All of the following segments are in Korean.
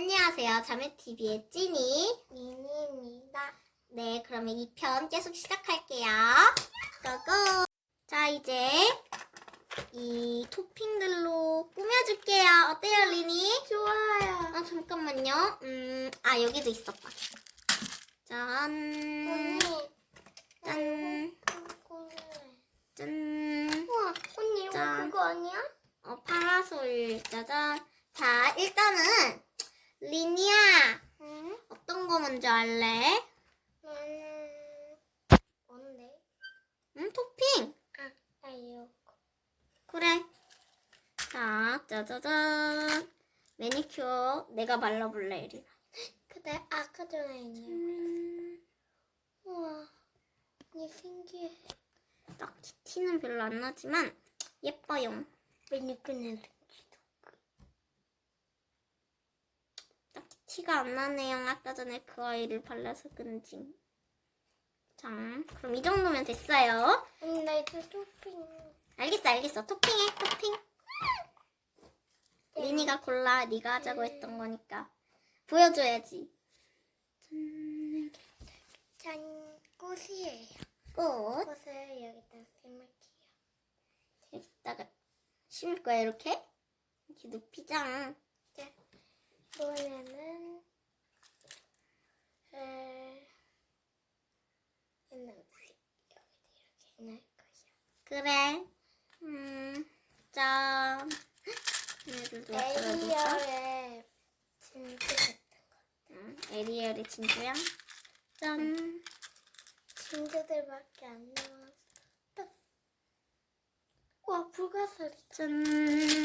안녕하세요. 자매TV의 찐이. 미니입니다. 네, 그러면 2편 계속 시작할게요. 고고! 자, 이제 이 토핑들로 꾸며줄게요. 어때요, 리니? 좋아요. 아, 잠깐만요. 음, 아, 여기도 있었다. 짠. 언니. 짠. 짠. 우와, 언니 이거 짠. 그거 아니야? 어, 파라솔. 짜잔. 자, 일단은, 리니야. 응? 어떤 거 먼저 할래? 나는 뭔데? 음, 토핑. 아, 나 이거. 그래. 자, 짜자잔. 매니큐어 내가 발라볼래, 이리. 그래, 아까 전에 있는. 음, 우와, 언니 신기해. 딱히 티는 별로 안 나지만 예뻐요. 매니큐는 딱히 티가 안 나네요. 아까 전에 그 아이를 발라서 그런지. 자, 그럼 이 정도면 됐어요. 언니 나 이거 토핑. 알겠어, 알겠어. 토핑해, 토핑. 리니가 골라. 네가 하자고 했던 거니까. 보여줘야지. 짠, 짠, 꽃이에요. 꽃. 꽃을 여기다 심을게요. 여기다가 심을 거야, 이렇게? 이렇게 눕히자. 이번에는 에, 옛날 여기다 이렇게 넣을 거예요. 그래. 음, 짠. 에리얼의 진주 같은 거. 응, 에리얼의 진주야. 짠. 진주들밖에 안 나왔어. 딱. 와 불가사리. 짠.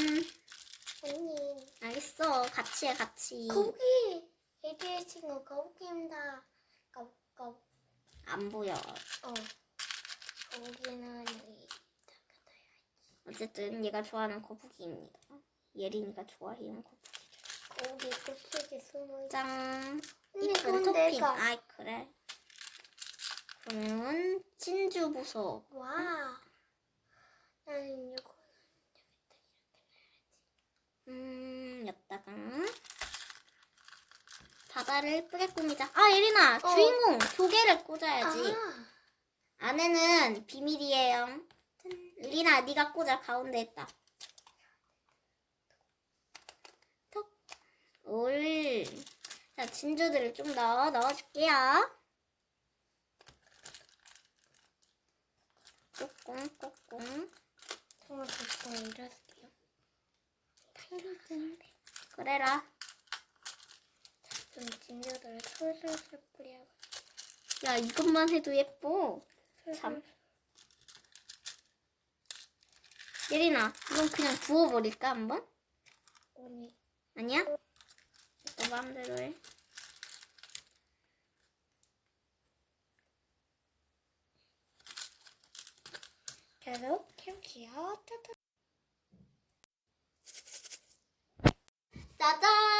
알겠어. 같이 해, 같이. 거북이. 에리얼 친구 거북이입니다. 거북 거북. 안 보여. 어. 거북이는. 어쨌든 얘가 좋아하는 거북이입니다. 예린이가 좋아해요, 거북이. 거북이 끝속에 숨어 있 짠. 이쁜 토핑. 내가. 아이, 그래. 그러면 진주 보석. 와. 나는 이거 음, 여기다가 바다를 예쁘게 꾸미자. 아, 예린아, 어. 주인공 조개를 꽂아야지. 아, 안에는 비밀이에요. 짠. 리나, 네가 꽂아 가운데 있다. 톡. 올. 자, 진주들을 좀 더 넣어줄게요. 꼬꽁, 꼬꽁. 정말 좋다 이럴게요. 그래라. 좀 진저들 솔솔솔 뿌려. 야, 이것만 해도 예뻐. 참. 예린아, 이건 그냥 부어버릴까, 한번? 언니 아니야? 너 마음대로 해. 켜기요. 따뜻. 짜잔!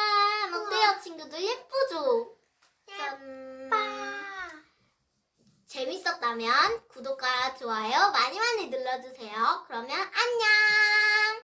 친구들? 예쁘죠? 짠! 빠. 재밌었다면 구독과 좋아요 많이 많이 눌러주세요. 그러면 안녕!